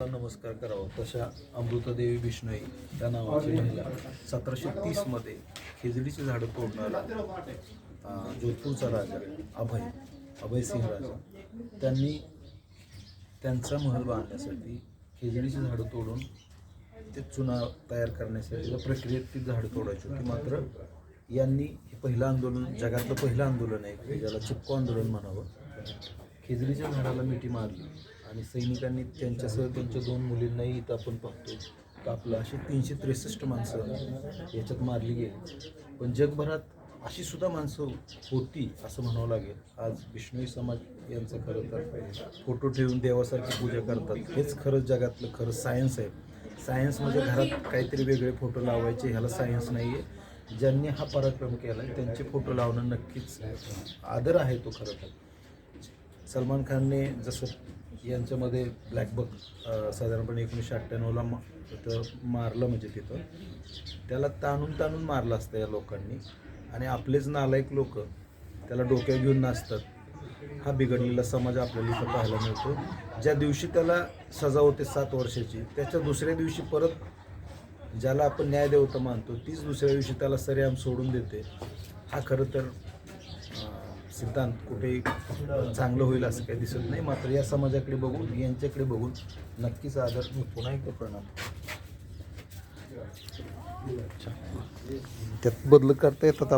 नमस्कार करावा. तशा अमृतादेवी बिष्णोई त्या नावाची महिला सतराशे तीसमध्ये खिजडीची झाडं तोडणारा जोधपूरचा राजा अभय अभयसिंह राजा. त्यांनी त्यांचा महल बांधण्यासाठी खिजडीची झाडं तोडून ते चुना तयार करण्यासाठी त्या प्रक्रियेत ती झाडं तोडायची होती. मात्र यांनी हे पहिलं आंदोलन जगातलं पहिलं आंदोलन आहे. ज्याला चिपको आंदोलन म्हणावं. खिजडीच्या झाडाला मिठी मारली. आणि सैनिकांनी त्यांच्यासह त्यांच्या दोन मुलींनाही इथं आपण पाहतो कापलं अशी तीनशे त्रेसष्ट माणसं याच्यात मारली गेली. पण जगभरात अशी सुद्धा माणसं होती असं म्हणावं लागेल. आज विष्णू समाज यांचं खरं तर फोटो ठेवून देवासारखी पूजा करतात. हेच खरंच जगातलं खरं सायन्स आहे. सायन्स म्हणजे घरात काहीतरी वेगळे फोटो लावायचे ह्याला सायन्स नाही आहे ज्यांनी हा पराक्रम केला आहे त्यांचे फोटो लावणं नक्कीच आदर आहे तो खरं तर. सलमान खानने जसं यांच्यामध्ये ब्लॅकबक साधारणपणे एकोणीसशे अठ्ठ्याण्णवला मा तिथं मारलं म्हणजे तिथं. त्याला ताणून ताणून मारलं असतं या लोकांनी. आणि आपलेच नालायक लोक त्याला डोक्यात घेऊन नाचतात. हा बिघडलेला समाज आपल्याला इथं पाहायला मिळतो. ज्या दिवशी त्याला सजा होते सात वर्षाची त्याच्या दुसऱ्या दिवशी परत ज्याला आपण न्यायदेवता मानतो तीच दुसऱ्या दिवशी त्याला सरेआम सोडून देते. हा खरं तर सिद्धांत कुठे चांगलं होईल असं काही दिसत नाही. मात्र या समाजाकडे बघून यांच्याकडे बघून नक्कीच आदर पुन्हा एकदा प्रणाम. त्यात बदल करता येतात.